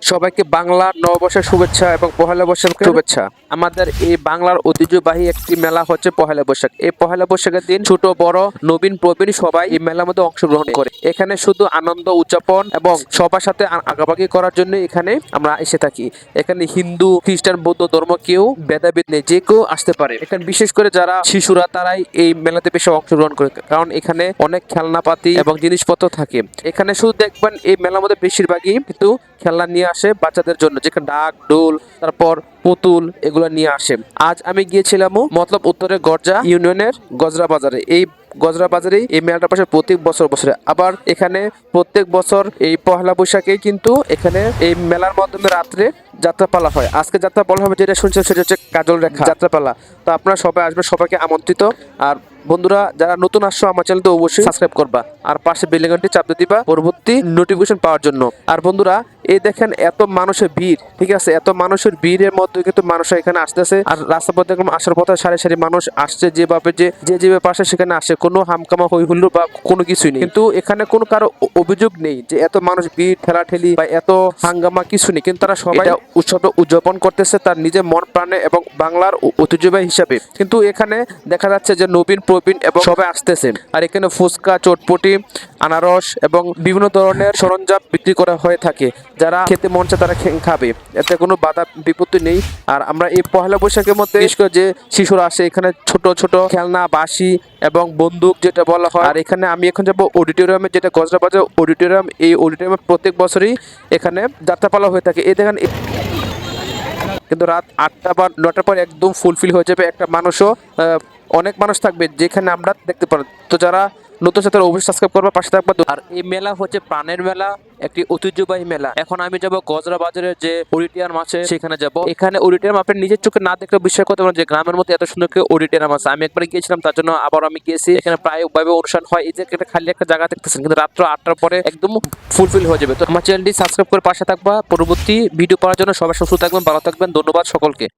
সবাইকে বাংলা নববর্ষের শুভেচ্ছা এবং পহেলা বৈশাখের শুভেচ্ছা। আমাদের এই বাংলার ঐতিহ্যবাহী একটি মেলা হচ্ছে পহেলা বৈশাখ। এই পহেলা বৈশাখের দিন ছোট বড় নবীন প্রবীণ সবাই এই মেলার মধ্যে অংশগ্রহণ করে। এখানে শুধু আনন্দ উদযাপন এবং সবার সাথে আ- আগাবাগি করার জন্য এখানে আমরা এসে থাকি। এখানে হিন্দু খ্রিস্টান বৌদ্ধ ধর্ম কেউ ভেদাভেদ নেই যে কেউ আসতে পারে। এখানে বিশেষ করে যারা শিশুরা তারাই এই মেলাতে বেশি অংশগ্রহণ করে। কারণ এখানে অনেক খেলনাপাতি এবং জিনিসপত্র থাকে। এখানে শুধু দেখবেন এই মেলার মধ্যে বেশিরভাগই কিন্তু খেলনা নিয়ে আসে বাচ্চাদের জন্য, যেখানে ডাক ডোল তারপর পুতুল এগুলো নিয়ে আসে। আজ আমি গিয়েছিলাম মতলব উত্তরের গরজা ইউনিয়নের গজরা বাজারে। এই গজরা বাজারেই এই মেলাটা পাশে প্রত্যেক বছর বছরে। আবার এখানে প্রত্যেক বছর এই পহেলা বৈশাখে কিন্তু এখানে এই মেলার মাধ্যমে রাত্রে যাত্রাপালা হয়। আজকে যাত্রা যাত্রাপালা হবে যেটা শুনছেন সেটা হচ্ছে কাজল রেখা যাত্রাপালা। তো আপনারা সবাই আসবেন, সবাইকে আমন্ত্রিত। আর বন্ধুরা, যারা নতুন আসছো আমার চ্যানেল তো অবশ্যই সাবস্ক্রাইব করবা। আর পাশে বেলিগনটি চাপ দিয়ে দিবা পরবর্তী নোটিফিকেশন পাওয়ার জন্য। আর বন্ধুরা এই দেখেন এত মানুষের ভিড় ঠিক আছে? এত মানুষের ভিড়ের মধ্যে কিন্তু মানুষ এখানে আসতেছে। আর রাস্তা পথে আসার পথে সারি সারি মানুষ আসছে যেভাবে যে যে যেভাবে পাশে সেখানে আসে কোনো হামকামা হই হুল্লু বা কোনো কিছুই নেই। কিন্তু এখানে কোনো কারও অভিযোগ নেই যে এত মানুষ ভিড় ঠেলাঠেলি বা এত হাঙ্গামা কিছু নেই। কিন্তু তারা সবাই উৎসবে উদযাপন করতেছে তার নিজের মন প্রাণে এবং বাংলার ঐতিহ্যবাহী হিসাবে। কিন্তু এখানে দেখা যাচ্ছে যে নবীন প্রবীণ এবং সবাই আসতেছে। আর এখানে ফুচকা চটপটি আনারস এবং বিভিন্ন ধরনের সরঞ্জাম বিক্রি করা হয়ে থাকে। যারা খেতে মন চায় তারা খাবে। এতে কোনো বাধা, বিপত্তি নেই। আর আমরা এই পহেলা বৈশাখের মধ্যে করে যে শিশুরা আসে, এখানে ছোট ছোট খেলনা, বাঁশি এবং বন্দুক যেটা বলা হয়। আর এখানে আমি এখন যাব অডিটোরিয়ামে, যেটা গজরা বাজার অডিটোরিয়াম। এই অডিটোরিয়ামে প্রত্যেক বছরই এখানে যাত্রাপালা হয়ে থাকে। এই দেখেন, কিন্তু রাত আটটা বা নটার পর একদম ফুলফিল হয়ে যাবে একটা মানুষও অনেক মানুষ থাকবে যেখানে আমরা দেখতে পারব। তো যারা নতুন সাথে অবশ্যই সাবস্ক্রাইব করবে, পাশে থাকবে। আর এই মেলা হচ্ছে প্রাণের মেলা, একটি ঐতিহ্যবাহী মেলা। এখন আমি যাব গজরা বাজারের যে অডিটিয়াম আছে, সেখানে যাব। এখানে অডিটিয়াম আপনি নিজের চোখে না দেখলে বিশ্বাস করতে পারেন যে গ্রামের মধ্যে এত সুন্দর করে অডিটিয়াম আছে। আমি একবার গিয়েছিলাম, তার জন্য আবার আমি গিয়েছি। এখানে প্রায় ভাবে অনুষ্ঠান হয়। এই যে একটা খালি একটা জায়গা দেখতেছেন, কিন্তু রাত্র আটটার পরে একদম ফুলফিল হয়ে যাবে। তো আমার চ্যানেলটি সাবস্ক্রাইব করে পাশে থাকবা। পরবর্তী ভিডিও পাওয়ার জন্য সবাই সুস্থ থাকবেন, ভালো থাকবেন। ধন্যবাদ সকলকে।